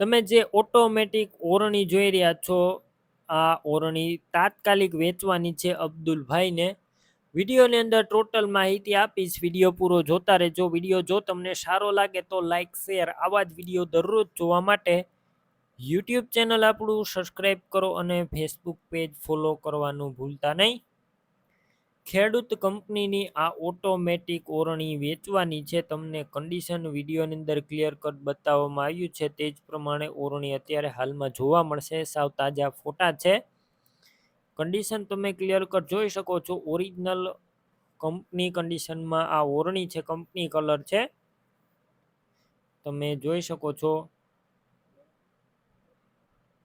તમે જે ઓટોમેટિક ઓરણી જોઈ રહ્યા છો, આ ઓરણી તાત્કાલિક વેચવાની છે અબ્દુલભાઈને. વિડીયોની અંદર ટોટલ માહિતી આપીશ, વીડિયો પૂરો જોતા રહેજો. વીડિયો જો તમને સારો લાગે તો લાઇક શેર આવા જ વીડિયો દરરોજ જોવા માટે યુટ્યુબ ચેનલ આપણું સબસ્ક્રાઈબ કરો અને ફેસબુક પેજ ફોલો કરવાનું ભૂલતા નહીં. ખેડૂત કંપનીની આ ઓટોમેટિક ઓરણી વેચવાની છે તમને કન્ડિશન વિડીયોની અંદર ક્લિયર કટ બતાવવામાં આવ્યું છે તે જ પ્રમાણે ઓરણી અત્યારે હાલમાં જોવા મળશે. સાવ તાજા ફોટા છે. કન્ડિશન તમે ક્લિયર કટ જોઈ શકો છો. ઓરિજિનલ કંપની કન્ડિશનમાં આ ઓરણી છે, કંપની કલર છે. તમે જોઈ શકો છો.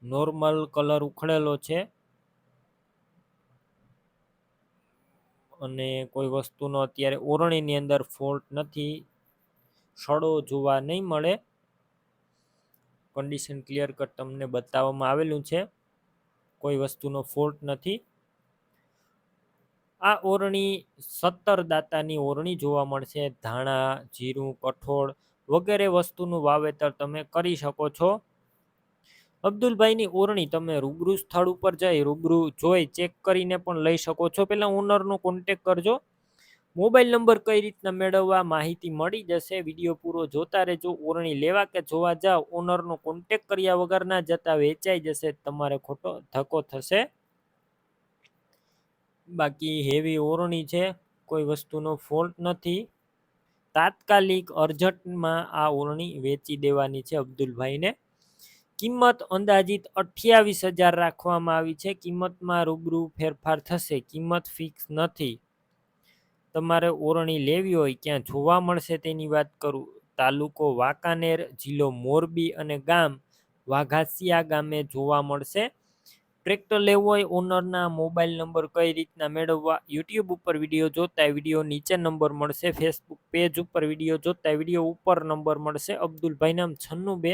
નોર્મલ કલર ઉખડેલો છે. અને કોઈ વસ્તુનો અત્યારે ઓરણીની અંદર ફોલ્ટ નથી, સડો જોવા નહીં મળે. કન્ડિશન ક્લિયર કટ તમને બતાવવામાં આવેલું છે. કોઈ વસ્તુનો ફોલ્ટ નથી. આ ઓરણી સત્તર દાતાની ઓરણી જોવા મળશે. ધાણા, જીરું, કઠોળ વગેરે વસ્તુનું વાવેતર તમે કરી શકો છો. અબ્દુલભાઈની ઓરણી તમે રૂબરૂ સ્થળ ઉપર જઈ રૂબરૂ જોઈ ચેક કરીને પણ લઈ શકો છો. પહેલાં ઓનરનો કોન્ટેક કરજો. મોબાઈલ નંબર કઈ રીતના મેળવવા માહિતી મળી જશે વીડિયો પૂરો જોતા રહેજો. ઓરણી લેવા કે જોવા જાઓ ઓનરનો કોન્ટેક કર્યા વગર ના જતા વેચાઈ જશે, તમારે ખોટો ધક્કો થશે. બાકી હેવી ઓરણી છે, કોઈ વસ્તુનો ફોલ્ટ નથી. તાત્કાલિક અર્જન્ટમાં આ ઓરણી વેચી દેવાની છે અબ્દુલભાઈને. કિંમત અંદાજિત અઠ્યાવીસ હજાર રાખવામાં આવી છે. કિંમતમાં રૂબરૂ ફેરફાર થશે. કિંમત ફિક્સ નથી. તમારે ઓરણી લેવી હોય ક્યાં જોવા મળશે તેની વાત કરું. તાલુકો વાંકાનેર, જિલ્લો મોરબી અને ગામ વાઘાસિયા ગામે જોવા મળશે. ટ્રેક્ટર લેવું હોય ઓનરના મોબાઈલ નંબર કઈ રીતના મેળવવા? યુટ્યુબ ઉપર વીડિયો જોતા વીડિયો નીચે નંબર મળશે. ફેસબુક પેજ ઉપર વીડિયો જોતા વીડિયો ઉપર નંબર મળશે. અબ્દુલભાઈ નામ છન્નું બે